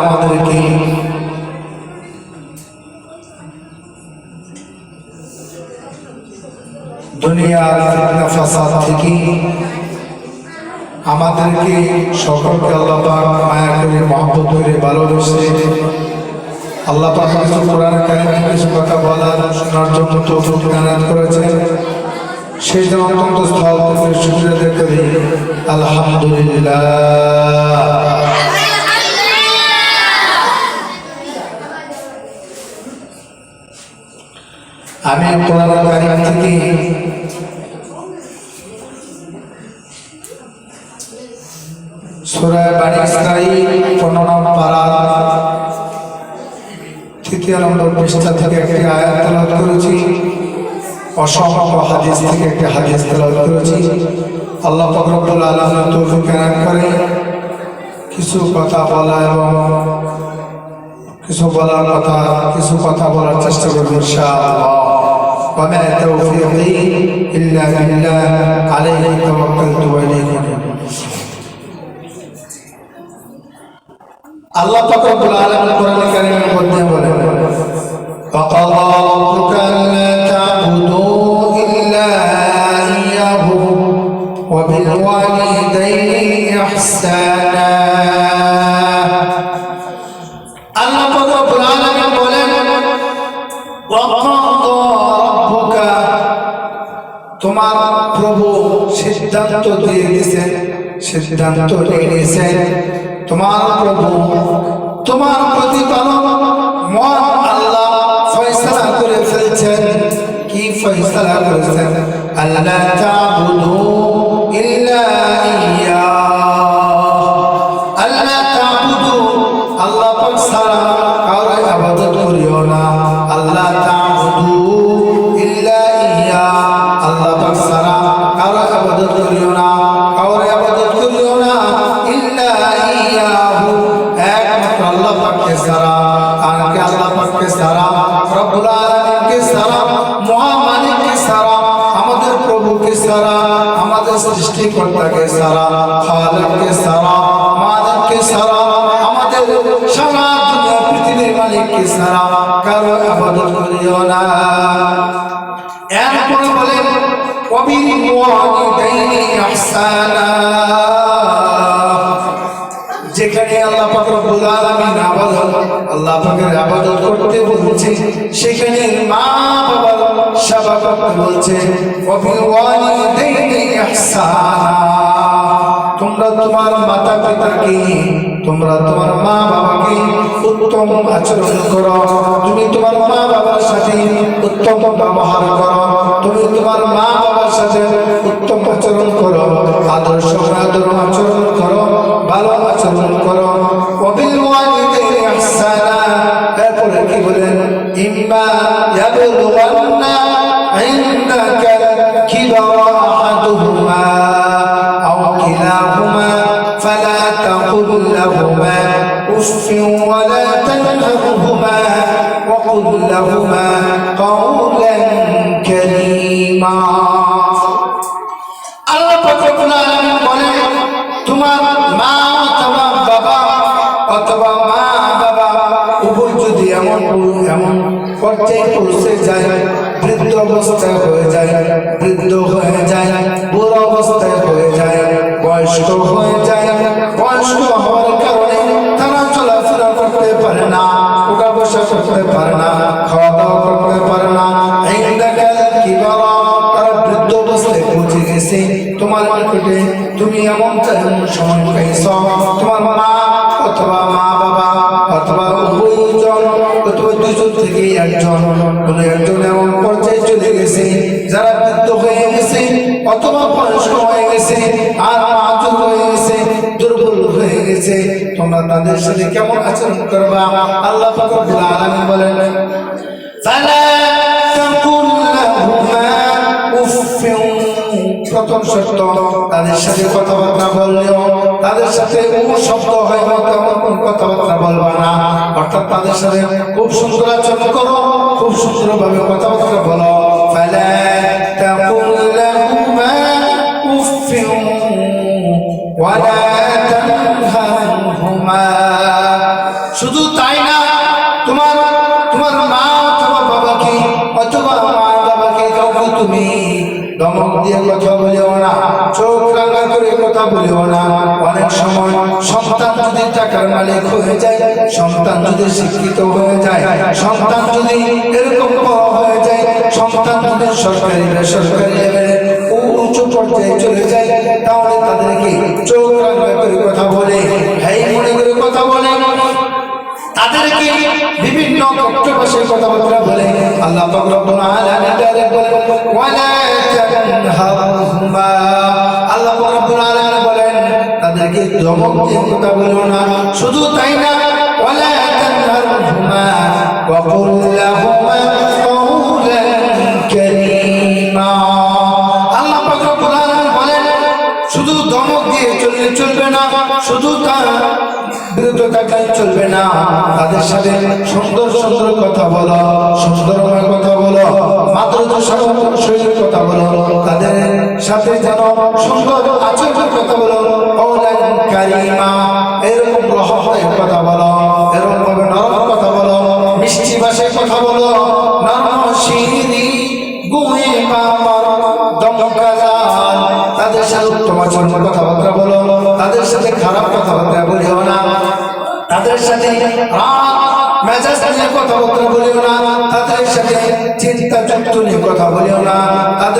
আমাদেরকে দুনিয়ার ফিতনা থেকে আমাদেরকে সকলকে আল্লাহ মায়া করে মহব্বত করে ভালোবেসে আল্লাহ কিছু কথা বলার শোনার জন্য দান করেছেন। সেই জন্য অত্যন্ত স্থল আদায় করি আলহামদুলিল্লাহ। আমি কোরআন কারিম থেকে সূরা বানী ইসরাঈল 15 নম্বর পারা তৃতীয় নম্বর পৃষ্ঠা থেকে একটি আয়াত তেলাওয়াত করেছি। অসংখ্য হাদিস থেকে একটি হাদিস তেলাওয়াত করেছি আল্লাহ পাক রব্বুল আলামিন তৌফিক দান করে কিছু কথা বলা এবং কিছু বলার কথা কিছু কথা বলার চেষ্টা করবো ইনশাআল্লাহ وما توفيقي إلا بالله عليه توكلت وإليه أنيب আল্লাহ পাক রব্বুল আলামিন কোরআন কারীমের মধ্যে বলেন وقضى ربك তোমার প্রভু সিদ্ধান্ত দিয়ে দিয়েছেন সিদ্ধান্ত নিয়ে নিয়েছেন তোমার প্রভু, তোমার প্রতিপালক মহান আল্লাহ ফয়সালা করে ফেলছেন। কি ফয়সালা করেছেন? আল্লাহ কে সারা, রব্বুল আলামিন কে সারা মহামালিক কে সারা, আমাদের প্রভু কে সারা, আমাদের সৃষ্টিকর্তা কে সারা খালেক কে সারা মালিক কে সারা, আমাদের সারা দুনিয়া পৃথিবীর মালিক কে সারা, কারও আবাদত করিও না। এরপরে বলেন কবির ওয়ালিদাইনি ইহসানা যেখানে আল্লাহ পাক রব্বুল আলামিন আবাদত আল্লাহ পাকের আবাদত করতে বলছে সেখানে মা বাবা সেবা করতে বলছে ওয়াবিল ওয়ালিদাইনি তোমরা তোমার মাতা পিতাকে তোমরা তোমার মা বাবাকে উত্তম আচরণ করো। তুমি তোমার মা বাবার সাথে উত্তম ব্যবহার করো। তুমি তোমার মা বাবার সাথে উত্তম আচরণ করো। আদর্শ আদর আচরণ করো, ভালো আচরণ করো। তারপরে কি বলেন? ইম্মা ইয়াবলুগান্না তাকুল লাহুমা উফ ওয়ালা তানহারহুমা وقل لهما قولا كريما আল্লাহ পাক রব্বুল আলামিন বলেন তোমার মা অথবা বাবা অথবা মা বাবা উভয় যদি এমন এমন পর্যায়ে পৌঁছে যায় বৃদ্ধ অবস্থায় হয়ে যায় বৃদ্ধ হয়ে গেছে তোমার নিকটে তুমি এমন সময় পাইছ তোমার মা অথবা মা বাবা অথবা উভয়জন অথবা দুজন থেকে একজন একজন এমন পর্যায়ে চলে গেছে, যারা বৃদ্ধ হয়ে গেছে অথবা বয়স্ক হয়ে গেছে আর মাতুর হয়ে গেছে, দুর্বল হয়ে গেছে। তোমরা তাদের সাথে কেমন আচরণ করবা? আল্লাহ বলেন কথন সত্য তাদের সাথে কথাবার্তা বললেও তাদের সাথে শব্দ হয় হয়তো এমন কথাবার্তা বলবা না। অর্থাৎ তাদের সাথে খুব সুন্দর আচরণ করো, খুব সুন্দরভাবে কথাবার্তা বলো। শুধু তাই না, তোমার তোমার মা অথবা বাবাকে, অথবা মা বাবাকে তুমি দিয়ে কথা না। চোখ করে কথা বলিও না। অনেক সময় সন্তান যদি টাকার মালিক হয়ে যায়, সন্তান যদি শিক্ষিত হয়ে যায়, সন্তান যদি এরকম হয়ে যায়, সন্তান যদি সরকারি বেসরকারি উঁচু পর্যায়ে চলে যায়, তাহলে তাদেরকে চোখ রাঙা করে কথা বলে হ্যাঁ মনে করে কথা বলে। তাদেরকে বিভিন্ন কথাবার্তা বলে। আল্লাহ পাক রব্বুল তানহারহুমা আল্লাহ বলেন, তাদেরকে ধমক কথা বলো না। শুধু তাই না, ওয়ালা তানহারহুমা, ওয়া কুল বলেন, শুধু ধমক দিয়ে চললে চলবে না, শুধু তার বিরত থাকলে চলবে না। তাদের সাথে সুন্দর সুন্দর কথা বলো সুন্দরময় কথা বলো। মাত্র তাদের সাথে যেন সুন্দর আচরণের কথা বলো। কারিমা, এরকম কথা বলো এরকম নরম কথা বলো, মিষ্টি ভাষায় কথা বলো তাদের সাথে কথাবার্তা বলো, তাদের সাথে খারাপ বলিও না, তাদের সাথে মেজাজ কথাবার্তা বলিও না, তাদের সাথে চিন্তা নিয়ে কথা বলিও না তাদেরকে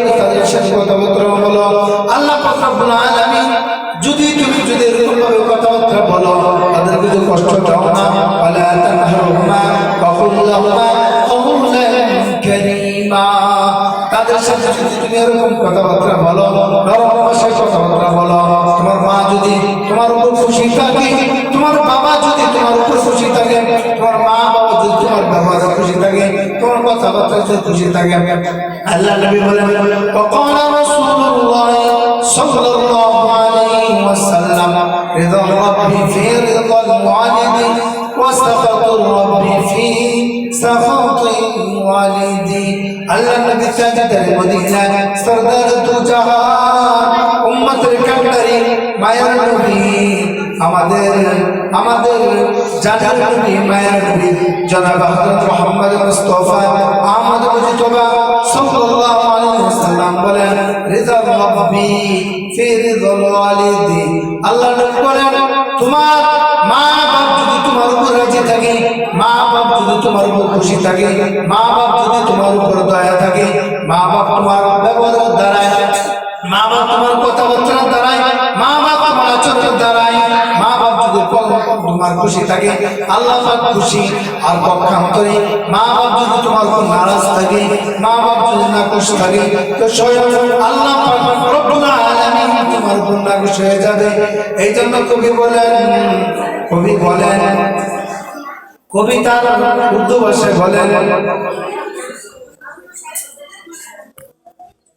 রব্বুল আলামিন যদি তুমি যদি এরকম ভাবে কথাবার্তা বলো তাদেরকে যদি কষ্ট দাও না ওয়ালা তানহারহুমা ওয়া কুল লাহুমা কওলান কারীমা তাদের সাথে যদি তুমি এরকম কথাবার্তা বলো নরম ভাষায় কথাবার্তা বলো তোমার মা যদি তোমার উপর খুশি থাকে তোমার বাবা যদি তোমার উপর খুশি থাকে তোমার মা বাবা যদি তোমার ব্যবহারে খুশি থাকে তোমার কথাবার্তা যদি খুশি থাকে আল্লাহ নবী বলেন وقال رسول الله sallallahu alaihi wasallam ridha rabbi fi ridha al-walidi wa sakhatu rabbi fi sakhati walidi আল্লাহ নবী সাজদার মদিনা সরদার তু জাহান উম্মতের কান্ডারি মায়ের নবী আমাদের আমাদের জানার মায়ের নবী জনাব হযরত মুহাম্মদ মুস্তাফা আহমদ মুজতবা সাল্লাল্লাহু আলাইহি ওয়াসাল্লাম বলেন ফি রিজাল ওয়ালিদি আল্লাহ নবী বলেন, তোমার মা বাপ যদি তোমার উপর রাজি থাকে মা বাপ যদি তোমার উপর খুশি থাকে মা বাপ যদি তোমার উপর দয়া থাকে মা বাপ তোমার ব্যবহারের দ্বারায় মা বাপ তোমার কথাবার্তার দ্বারায় মা বাপ তোমার আচরণের দ্বারায় তোমার খুশি থাকে, আল্লাহ খুশি, আর পক্ষান্তরে মা বাপ যদি তোমার উপর নারাজ থাকে, মা বাপ যদি না খুশি থাকে, তো স্বয়ং আল্লাহ তোমার না খুশি হয়ে যাবে। এই জন্য কবি বলেন কবি বলেন, কবিতার উর্দু ভাষায় বলেন